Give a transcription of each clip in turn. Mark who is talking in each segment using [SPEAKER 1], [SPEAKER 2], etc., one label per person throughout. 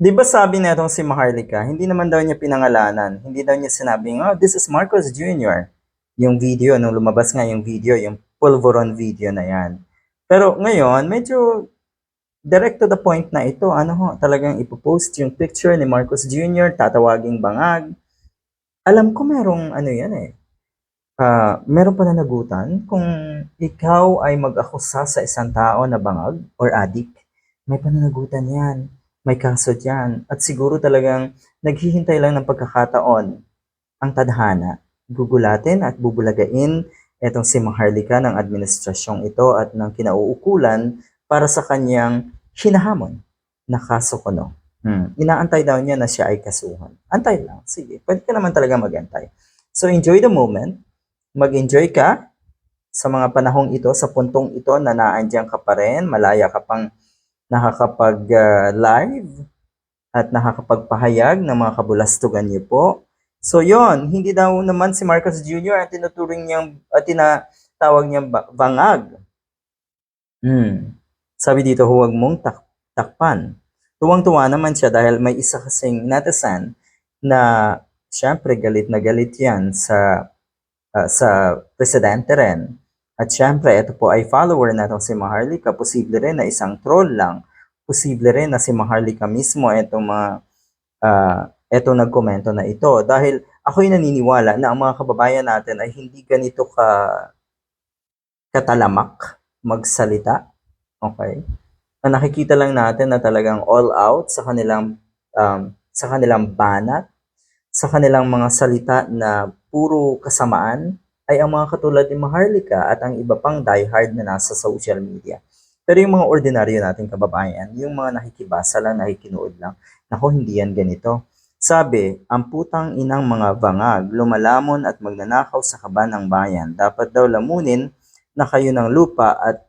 [SPEAKER 1] Di ba sabi na itong si Maharlika, hindi naman daw niya pinangalanan. Hindi daw niya sinabing, oh, this is Marcos Jr. Yung video, nung lumabas nga yung video, yung pulveron video na yan. Pero ngayon, medyo direct to the point na ito. Ano ho, talagang ipopost yung picture ni Marcos Jr., tatawaging bangag. Alam ko merong ano yan eh. Ah, meron pa nagutan kung ikaw ay mag-akusa sa isang tao na bangag or adik, may pananagutan yan. May kaso dyan. At siguro talagang naghihintay lang ng pagkakataon ang tadhana. Gugulatin at bubulagain etong si Maharlika ng administrasyong ito at ng kinauukulan para sa kanyang hinahamon na kaso kuno. Hmm. Inaantay daw niya na siya ay kasuhan. Antay lang. Sige, pwede ka naman talaga magantay. So enjoy the moment. Mag-enjoy ka sa mga panahong ito, sa puntong ito na naandyan ka pa rin, malaya ka pang nakakapag-live at nakakapagpahayag ng mga kabulastugan niyo po. So yon, hindi daw naman si Marcos Jr. ang tinuturing niyang, at tinatawag niyang ba- bangag. Hmm. Sabi dito, huwag mong tak takpan. Tuwang-tuwa naman siya dahil may isa kasing netizen na syempre galit na galit yan sa ah, sa presidente rin. At syempre, ito po ay follower na itong si Maharlika. Posible rin na isang troll lang. Posible rin na si Maharlika mismo itong mga ah, etong nagkomento na ito. Dahil ako'y naniniwala na ang mga kababayan natin ay hindi ganito ka katalamak magsalita. Okay? Na nakikita lang natin na talagang all out sa kanilang um, sa kanilang banat, sa kanilang mga salita na puro kasamaan ay ang mga katulad ni Maharlika at ang iba pang diehard na nasa social media. Pero yung mga ordinaryo nating kababayan, yung mga nakikibasa lang, nakikinood lang, nako hindi yan ganito. Sabi, ang putang inang mga bangag, lumalamon at magnanakaw sa kaba ng bayan. Dapat daw lamunin na kayo ng lupa at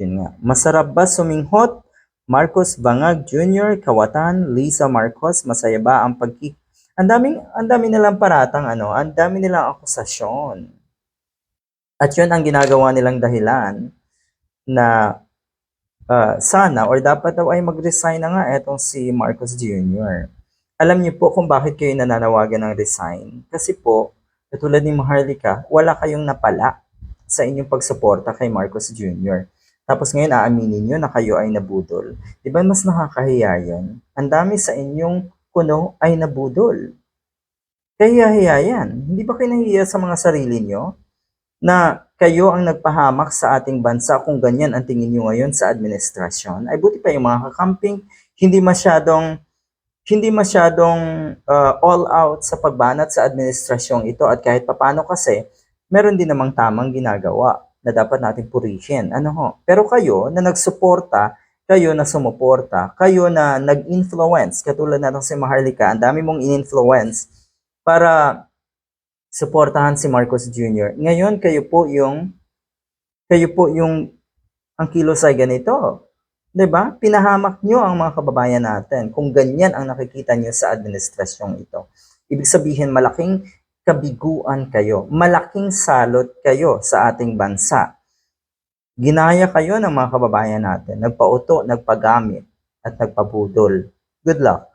[SPEAKER 1] yun nga. Masarap ba suminghot? Marcos Bangag Jr., Kawatan, Lisa Marcos, masaya ba ang pagki... Ang daming, ang dami nilang paratang ano, ang dami nilang akusasyon. At yun ang ginagawa nilang dahilan na ah, sana or dapat daw ay mag-resign na nga etong si Marcos Jr. Alam niyo po kung bakit kayo nananawagan ng resign? Kasi po, katulad ni Maharlika, wala kayong napala sa inyong pagsuporta kay Marcos Jr. Tapos ngayon aaminin nyo na kayo ay nabudol. Di ba mas nakakahiya yun? Ang dami sa inyong kuno ay nabudol. Kahiya-hiya yan. Hindi ba kayo nahihiya sa mga sarili nyo? Na kayo ang nagpahamak sa ating bansa kung ganyan ang tingin nyo ngayon sa administrasyon. Ay buti pa yung mga kakamping, hindi masyadong hindi masyadong uh, all out sa pagbanat sa administrasyong ito at kahit papano kasi meron din namang tamang ginagawa na dapat natin purihin. Ano ho? Pero kayo na nagsuporta, kayo na sumuporta, kayo na nag-influence, katulad na si Maharlika, ang dami mong in-influence para suportahan si Marcos Jr. Ngayon, kayo po yung kayo po yung ang kilos ay ganito. 'Di ba? Pinahamak nyo ang mga kababayan natin kung ganyan ang nakikita nyo sa administrasyong ito. Ibig sabihin, malaking kabiguan kayo. Malaking salot kayo sa ating bansa. Ginaya kayo ng mga kababayan natin. Nagpauto, nagpagamit, at nagpabudol. Good luck.